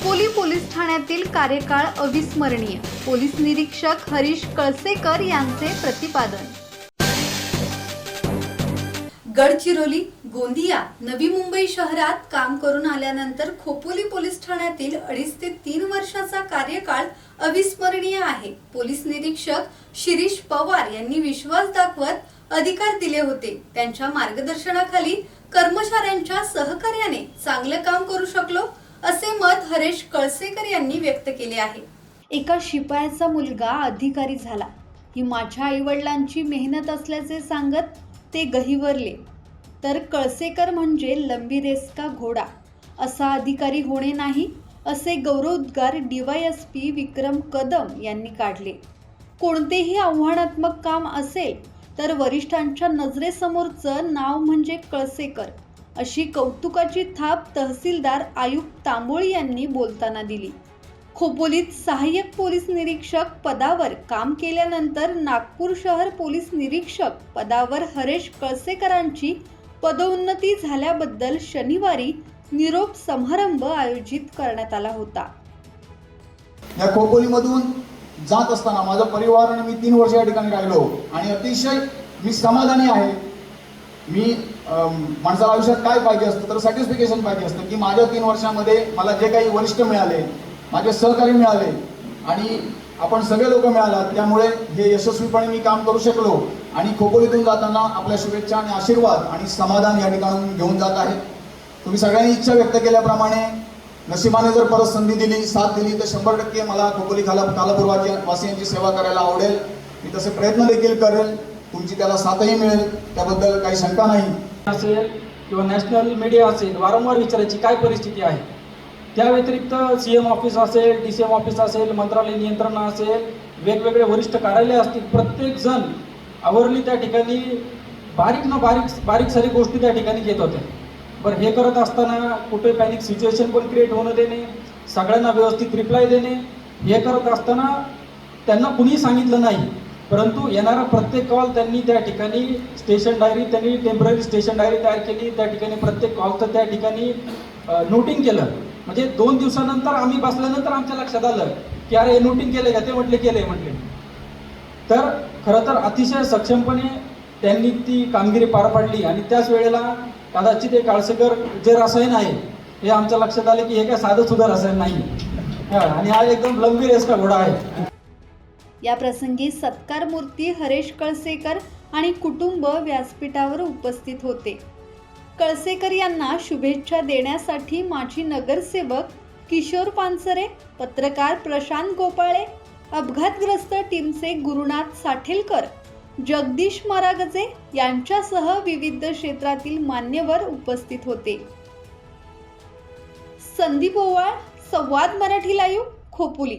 Khopoli police ठाण्यातील कार्यकाळ अविस्मरणीय. पोलीस निरीक्षक हरीश कळसेकर यांचे प्रतिपादन. गडचिरोली गोंदिया नवी मुंबई शहरात काम करून आल्यानंतर खोपोली पोलीस ठाण्यातील अडीच ते तीन वर्षाचा कार्यकाळ अविस्मरणीय आहे. पोलीस निरीक्षक शिरीष पवार यांनी विश्वास दाखवत अधिकार दिले होते. त्यांच्या मार्गदर्शनाखाली कर्मचाऱ्यांच्या सहकार्याने चांगलं काम करू शकलो असे मत हरेश कळसेकर यांनी व्यक्त केले आहे. एका शिपायाचा मुलगा अधिकारी झाला. ही माझ्या आईवडिलांची मेहनत असल्याचे सांगत ते गहिवरले. तर कळसेकर म्हणजे लंबी रेस का घोडा. असा अधिकारी होणे नाही असे गौरवोद्गार डीवायएसपी विक्रम कदम यांनी काढले. कोणतेही आव्हानात्मक काम असेल तर वरिष्ठांच्या नजरेसमोरचं नाव म्हणजे कळसेकर. अशी कौतुकाची थाप तहसीलदार आयुक्त तांबोळी यांनी बोलताना दिली. खोपोलीत सहाय्यक पोलीस निरीक्षक पदावर काम केल्यानंतर नागपूर शहर पोलीस निरीक्षक पदावर हरेश कळसेकरांची पदोन्नती झाल्याबद्दल शनिवारी निरोप समारंभ आयोजित करण्यात आला होता. या खोपोलीमधून जात असताना माझा परिवार आणि मी तीन वर्ष या ठिकाणी राहिलो आणि अतिशय मी समाधानी आहे. मी माणसाला आयुष्यात काय पाहिजे असतं तर सॅटिस्फिकेशन पाहिजे असतं की माझ्या तीन वर्षामध्ये मला जे काही वरिष्ठ मिळाले माझे सहकारी मिळाले आणि आपण सगळे लोक मिळालात त्यामुळे हे यशस्वीपणे मी काम करू शकलो आणि खोपोलीतून जाताना आपल्या शुभेच्छा आणि आशीर्वाद आणि समाधान या ठिकाणून घेऊन जात आहे. तुम्ही सगळ्यांनी इच्छा व्यक्त केल्याप्रमाणे नशिबाने जर परत संधी दिली साथ दिली तर शंभर टक्के मला खोपोली खाला कालापूर्वाची वासियांची सेवा करायला आवडेल. मी तसे प्रयत्न देखील करेल. तुमची त्याला साथही मिळेल त्याबद्दल काही शंका नाही. असेल किंवा नॅशनल मीडिया असेल वारंवार विचारायची काय परिस्थिती आहे? त्या व्यतिरिक्त सी एम ऑफिस असेल डी सी एम ऑफिस असेल मंत्रालय नियंत्रण असेल वेगवेगळे वरिष्ठ कार्यालय असतील प्रत्येक जण आवरली त्या ठिकाणी बारीक न बारीक बारीक सारी गोष्टी त्या ठिकाणी घेत होत्या. बरं हे करत असताना कुठे पॅनिक सिच्युएशन पण क्रिएट होणं देणे सगळ्यांना व्यवस्थित रिप्लाय देणे हे करत असताना त्यांना कुणीही सांगितलं नाही. परंतु येणारा प्रत्येक कॉल त्यांनी त्या ठिकाणी स्टेशन डायरी त्यांनी टेंपररी स्टेशन डायरी तयार केली त्या ठिकाणी प्रत्येक कॉलचं त्या ठिकाणी नोटिंग केलं. म्हणजे दोन दिवसानंतर आम्ही बसल्यानंतर आमच्या लक्षात आलं की अरे नोटिंग केले का? ते म्हटले केले म्हटले. तर खरं तर अतिशय सक्षमपणे त्यांनी ती कामगिरी पार पाडली आणि त्याच वेळेला कदाचित हे काळसेकर जे रसायन आहे हे आमच्या लक्षात आले की हे काय साधं सुद्धा रसायन नाही. आणि हा एकदम लंबी रेसचा घोडा आहे. या प्रसंगी सत्कार मूर्ती हरेश कळसेकर आणि कुटुंब व्यासपीठावर उपस्थित होते. कळसेकर यांना शुभेच्छा देण्यासाठी माजी नगरसेवक किशोर पानसरे पत्रकार प्रशांत गोपाळे अपघातग्रस्त टीमचे गुरुनाथ साठेलकर जगदीश मरागजे यांच्यासह विविध क्षेत्रातील मान्यवर उपस्थित होते. संदीप ओवाळ संवाद मराठी लाईव्ह खोपोली.